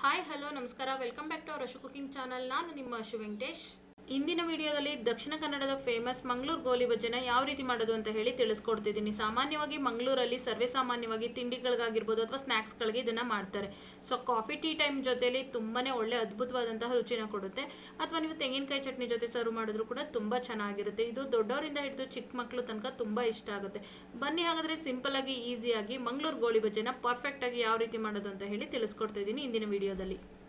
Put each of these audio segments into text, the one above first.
Hi hello ನಮಸ್ಕಾರ. Welcome back to our Ashu cooking channel ನಾನು ನಿಮ್ಮ ಅಶು ವೆಂಕಟೇಶ್. ಇಂದಿನ ವಿಡಿಯೋದಲ್ಲಿ ದಕ್ಷಿಣ ಕನ್ನಡದ ಫೇಮಸ್ ಮಂಗಳೂರು ಗೋಲಿ ಭಜನ ಯಾವ ರೀತಿ ಮಾಡೋದು ಅಂತ ಹೇಳಿ ತಿಳಿಸ್ಕೊಡ್ತಿದ್ದೀನಿ. ಸಾಮಾನ್ಯವಾಗಿ ಮಂಗಳೂರಲ್ಲಿ ಸರ್ವೇ ಸಾಮಾನ್ಯವಾಗಿ ತಿಂಡಿಗಳಿಗಾಗಿರ್ಬೋದು ಅಥವಾ ಸ್ನ್ಯಾಕ್ಸ್ಗಳಿಗೆ ಇದನ್ನು ಮಾಡ್ತಾರೆ. ಸೊ, ಕಾಫಿ, ಟೀ ಟೈಮ್ ಜೊತೆಲಿ ತುಂಬಾ ಒಳ್ಳೆ ಅದ್ಭುತವಾದಂತಹ ರುಚಿನ ಕೊಡುತ್ತೆ. ಅಥವಾ ನೀವು ತೆಂಗಿನಕಾಯಿ ಚಟ್ನಿ ಜೊತೆ ಸರ್ವ್ ಮಾಡಿದ್ರು ಕೂಡ ತುಂಬ ಚೆನ್ನಾಗಿರುತ್ತೆ. ಇದು ದೊಡ್ಡವರಿಂದ ಹಿಡಿದು ಚಿಕ್ಕ ಮಕ್ಕಳು ತನಕ ತುಂಬ ಇಷ್ಟ ಆಗುತ್ತೆ. ಬನ್ನಿ ಹಾಗಾದರೆ ಸಿಂಪಲ್ ಆಗಿ, ಈಸಿಯಾಗಿ ಮಂಗಳೂರು ಗೋಳಿ ಭಜನ ಪರ್ಫೆಕ್ಟಾಗಿ ಯಾವ ರೀತಿ ಮಾಡೋದು ಅಂತ ಹೇಳಿ ತಿಳಿಸ್ಕೊಡ್ತಾ ಇದ್ದೀನಿ ಇಂದಿನ ವಿಡಿಯೋದಲ್ಲಿ.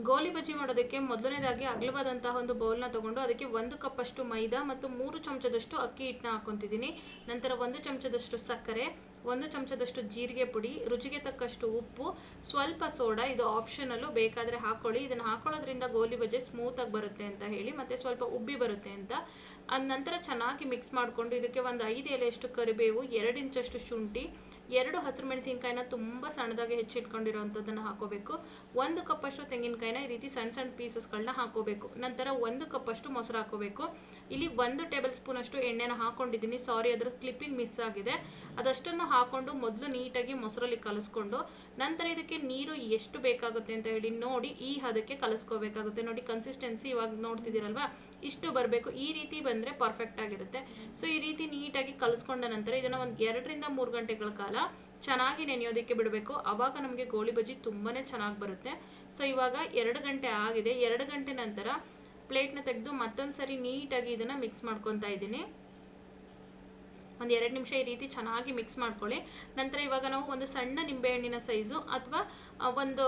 ಗೋಲಿ ಬಜ್ಜಿ ಮಾಡೋದಕ್ಕೆ ಮೊದಲನೇದಾಗಿ ಅಗಲವಾದಂತಹ ಒಂದು ಬೌಲ್ನ ತಗೊಂಡು ಅದಕ್ಕೆ ಒಂದು ಕಪ್ಪಷ್ಟು ಮೈದಾ ಮತ್ತು ಮೂರು ಚಮಚದಷ್ಟು ಅಕ್ಕಿ ಹಿಟ್ಟನ್ನ ಹಾಕೊತಿದ್ದೀನಿ. ನಂತರ ಒಂದು ಚಮಚದಷ್ಟು ಸಕ್ಕರೆ, ಒಂದು ಚಮಚದಷ್ಟು ಜೀರಿಗೆ ಪುಡಿ, ರುಚಿಗೆ ತಕ್ಕಷ್ಟು ಉಪ್ಪು, ಸ್ವಲ್ಪ ಸೋಡಾ ಇದು ಆಪ್ಷನಲ್ಲು ಬೇಕಾದರೆ ಹಾಕೊಳ್ಳಿ. ಇದನ್ನು ಹಾಕೊಳ್ಳೋದ್ರಿಂದ ಗೋಲಿ ಬಜ್ಜೆ ಸ್ಮೂತಾಗಿ ಬರುತ್ತೆ ಅಂತ ಹೇಳಿ ಮತ್ತು ಸ್ವಲ್ಪ ಉಬ್ಬಿ ಬರುತ್ತೆ ಅಂತ. ಅದ ನಂತರ ಚೆನ್ನಾಗಿ ಮಿಕ್ಸ್ ಮಾಡಿಕೊಂಡು ಇದಕ್ಕೆ ಒಂದು ಐದು ಎಲೆಯಷ್ಟು ಕರಿಬೇವು, ಎರಡು ಇಂಚಷ್ಟು ಶುಂಠಿ ಎರಡು ಹಸಿರು ಮೆಣಸಿನಕಾಯಿನ ತುಂಬ ಸಣ್ಣದಾಗಿ ಹೆಚ್ಚಿಟ್ಕೊಂಡಿರೋವಂಥದ್ದನ್ನು ಹಾಕೋಬೇಕು. ಒಂದು ಕಪ್ಪಷ್ಟು ತೆಂಗಿನಕಾಯಿನ ಈ ರೀತಿ ಸಣ್ಣ ಸಣ್ಣ ಪೀಸಸ್ಗಳನ್ನ ಹಾಕೋಬೇಕು. ನಂತರ ಒಂದು ಕಪ್ಪಷ್ಟು ಮೊಸರು ಹಾಕೋಬೇಕು. ಇಲ್ಲಿ ಒಂದು ಟೇಬಲ್ ಸ್ಪೂನ್ ಅಷ್ಟು ಎಣ್ಣೆನ ಹಾಕೊಂಡಿದ್ದೀನಿ. ಸಾರಿ, ಅದ್ರ ಕ್ಲಿಪ್ಪಿಂಗ್ ಮಿಸ್ ಆಗಿದೆ. ಅದಷ್ಟನ್ನು ಹಾಕೊಂಡು ಮೊದಲು ನೀಟಾಗಿ ಮೊಸರಲ್ಲಿ ಕಲಿಸ್ಕೊಂಡು ನಂತರ ಇದಕ್ಕೆ ನೀರು ಎಷ್ಟು ಬೇಕಾಗುತ್ತೆ ಅಂತ ಹೇಳಿ ನೋಡಿ ಈ ಹದಕ್ಕೆ ಕಲಸ್ಕೋಬೇಕಾಗುತ್ತೆ. ನೋಡಿ ಕನ್ಸಿಸ್ಟೆನ್ಸಿ ಇವಾಗ ನೋಡ್ತಿದ್ದೀರಲ್ವಾ? ಇಷ್ಟು ಬರಬೇಕು. ಈ ರೀತಿ ಬಂದರೆ ಪರ್ಫೆಕ್ಟ್ ಆಗಿರುತ್ತೆ. ಸೊ ಈ ರೀತಿ ನೀಟಾಗಿ ಕಲಸ್ಕೊಂಡ ನಂತರ ಇದನ್ನು ಒಂದು ಎರಡರಿಂದ ಮೂರು ಗಂಟೆಗಳ ಕಾಲ ಚೆನ್ನಾಗಿ ನೆನೆಯೋದಕ್ಕೆ ಬಿಡಬೇಕು. ಅವಾಗ ನಮಗೆ ಗೋಳಿ ಬಜ್ಜಿ ತುಂಬಾ ಚೆನ್ನಾಗಿ ಬರುತ್ತೆ. ಸೊ ಇವಾಗ ಎರಡು ಗಂಟೆ ಆಗಿದೆ. ಎರಡು ಗಂಟೆ ನಂತರ ಪ್ಲೇಟ್ನ ತೆಗೆದು ಮತ್ತೊಂದು ಸರಿ ನೀಟಾಗಿ ಇದನ್ನು ಮಿಕ್ಸ್ ಮಾಡ್ಕೊತಾ ಇದ್ದೀನಿ. ಒಂದು ಎರಡು ನಿಮಿಷ ಈ ರೀತಿ ಚೆನ್ನಾಗಿ ಮಿಕ್ಸ್ ಮಾಡ್ಕೊಳ್ಳಿ. ನಂತರ ಇವಾಗ ನಾವು ಒಂದು ಸಣ್ಣ ನಿಂಬೆಹಣ್ಣಿನ ಸೈಜು ಅಥವಾ ಒಂದು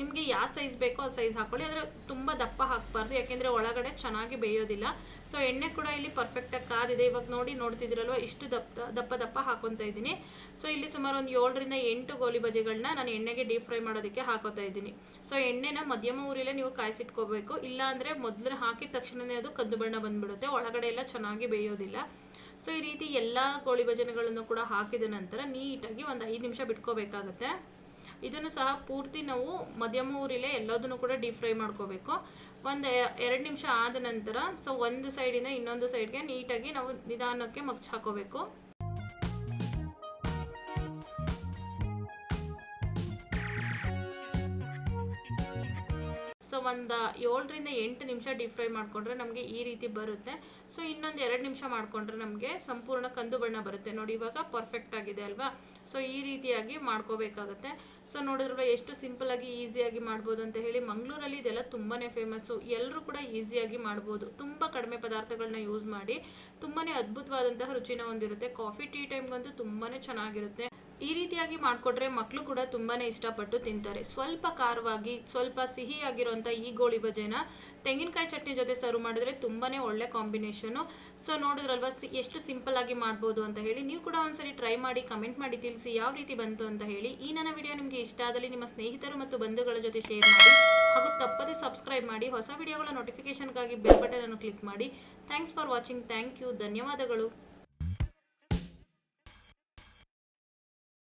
ನಿಮಗೆ ಯಾವ ಸೈಜ್ ಬೇಕೋ ಆ ಸೈಜ್ ಹಾಕ್ಕೊಳ್ಳಿ ಆದರೆ ತುಂಬ ದಪ್ಪ ಹಾಕಬಾರ್ದು, ಯಾಕೆಂದರೆ ಒಳಗಡೆ ಚೆನ್ನಾಗಿ ಬೇಯೋದಿಲ್ಲ. ಸೊ ಎಣ್ಣೆ ಕೂಡ ಇಲ್ಲಿ ಪರ್ಫೆಕ್ಟಾಗಿ ಕಾದಿದೆ. ಇವಾಗ ನೋಡಿ ನೋಡ್ತಿದ್ದೀರಲ್ವ, ಇಷ್ಟು ದಪ್ಪ ದಪ್ಪ ದಪ್ಪ ಹಾಕೊತಾ ಇದ್ದೀನಿ. ಸೊ ಇಲ್ಲಿ ಸುಮಾರು ಒಂದು ಏಳರಿಂದ ಎಂಟು ಗೋಲಿ ಬಜೆಗಳನ್ನ ನಾನು ಎಣ್ಣೆಗೆ ಡೀಪ್ ಫ್ರೈ ಮಾಡೋದಕ್ಕೆ ಹಾಕೋತಾ ಇದ್ದೀನಿ. ಸೊ ಎಣ್ಣೆನ ಮಧ್ಯಮ ಊರಿಲೇ ನೀವು ಕಾಯಿಸಿಟ್ಕೋಬೇಕು. ಇಲ್ಲ ಅಂದರೆ ಮೊದಲು ಹಾಕಿದ ತಕ್ಷಣವೇ ಅದು ಕದ್ದು ಬಣ್ಣ ಬಂದ್ಬಿಡುತ್ತೆ. ಒಳಗಡೆ ಎಲ್ಲ ಚೆನ್ನಾಗಿ ಬೇಯೋದಿಲ್ಲ. ಸೊ ಈ ರೀತಿ ಎಲ್ಲ ಕೋಳಿ ಭಜನೆಗಳನ್ನು ಕೂಡ ಹಾಕಿದ ನಂತರ ನೀಟಾಗಿ ಒಂದು ಐದು ನಿಮಿಷ ಬಿಟ್ಕೋಬೇಕಾಗತ್ತೆ. ಇದನ್ನು ಸಹ ಪೂರ್ತಿ ನಾವು ಮಧ್ಯಮ ಊರಿಲೇ ಎಲ್ಲದನ್ನು ಕೂಡ ಡೀಪ್ ಫ್ರೈ ಮಾಡ್ಕೋಬೇಕು. ಒಂದು ಎರಡು ನಿಮಿಷ ಆದ ನಂತರ ಸೊ ಒಂದು ಸೈಡಿಂದ ಇನ್ನೊಂದು ಸೈಡ್ಗೆ ನೀಟಾಗಿ ನಾವು ನಿಧಾನಕ್ಕೆ ಮಗ್ಚ್ ಹಾಕೋಬೇಕು. ಒಂದು ಏಳರಿಂದ ಎಂಟು ನಿಮಿಷ ಡೀಪ್ ಫ್ರೈ ಮಾಡಿಕೊಂಡ್ರೆ ನಮಗೆ ಈ ರೀತಿ ಬರುತ್ತೆ. ಸೊ ಇನ್ನೊಂದು ಎರಡು ನಿಮಿಷ ಮಾಡಿಕೊಂಡ್ರೆ ನಮಗೆ ಸಂಪೂರ್ಣ ಕಂದು ಬಣ್ಣ ಬರುತ್ತೆ. ನೋಡಿ, ಇವಾಗ ಪರ್ಫೆಕ್ಟ್ ಆಗಿದೆ ಅಲ್ವಾ? ಸೊ ಈ ರೀತಿಯಾಗಿ ಮಾಡ್ಕೋಬೇಕಾಗತ್ತೆ. ಸೊ ನೋಡಿದ್ರಲ್ಲ ಎಷ್ಟು ಸಿಂಪಲ್ ಆಗಿ ಈಸಿಯಾಗಿ ಮಾಡ್ಬೋದು ಅಂತ ಹೇಳಿ ಮಂಗಳೂರಲ್ಲಿ ಇದೆಲ್ಲ ತುಂಬಾ ಫೇಮಸ್ಸು ಎಲ್ಲರೂ ಕೂಡ ಈಸಿಯಾಗಿ ಮಾಡ್ಬೋದು. ತುಂಬ ಕಡಿಮೆ ಪದಾರ್ಥಗಳನ್ನ ಯೂಸ್ ಮಾಡಿ ತುಂಬಾ ಅದ್ಭುತವಾದಂತಹ ರುಚಿನ ಹೊಂದಿರುತ್ತೆ. ಕಾಫಿ ಟೀ ಟೈಮ್ಗಂತೂ ತುಂಬಾ ಚೆನ್ನಾಗಿರುತ್ತೆ. ಈ ರೀತಿಯಾಗಿ ಮಾಡಿಕೊಟ್ರೆ ಮಕ್ಕಳು ಕೂಡ ತುಂಬಾ ಇಷ್ಟಪಟ್ಟು ತಿಂತಾರೆ. ಸ್ವಲ್ಪ ಖಾರವಾಗಿ, ಸ್ವಲ್ಪ ಸಿಹಿಯಾಗಿರುವಂಥ ಈ ಗೋಳಿ ಬಜೆನ ತೆಂಗಿನಕಾಯಿ ಚಟ್ನಿ ಜೊತೆ ಸರ್ವ್ ಮಾಡಿದ್ರೆ ತುಂಬಾ ಒಳ್ಳೆ ಕಾಂಬಿನೇಷನು. ಸೊ ನೋಡಿದ್ರಲ್ವ, ಸಿ, ಎಷ್ಟು ಸಿಂಪಲ್ ಆಗಿ ಮಾಡ್ಬೋದು ಅಂತ ಹೇಳಿ ನೀವು ಕೂಡ ಒಂದ್ಸರಿ ಟ್ರೈ ಮಾಡಿ, ಕಮೆಂಟ್ ಮಾಡಿ, ತಿಳಿಸಿ ಯಾವ ರೀತಿ ಬಂತು ಅಂತ ಹೇಳಿ. ಈ ನನ್ನ ವಿಡಿಯೋ ನಿಮಗೆ ಇಷ್ಟ ಆದಲ್ಲಿ ನಿಮ್ಮ ಸ್ನೇಹಿತರು ಮತ್ತು ಬಂಧುಗಳ ಜೊತೆ ಶೇರ್ ಮಾಡಿ ಹಾಗೂ ತಪ್ಪದೇ ಸಬ್ಸ್ಕ್ರೈಬ್ ಮಾಡಿ. ಹೊಸ ವಿಡಿಯೋಗಳ ನೋಟಿಫಿಕೇಶನ್ಗಾಗಿ ಬೆಲ್ ಅನ್ನು ಕ್ಲಿಕ್ ಮಾಡಿ. Thanks for watching thank you ಧನ್ಯವಾದಗಳು.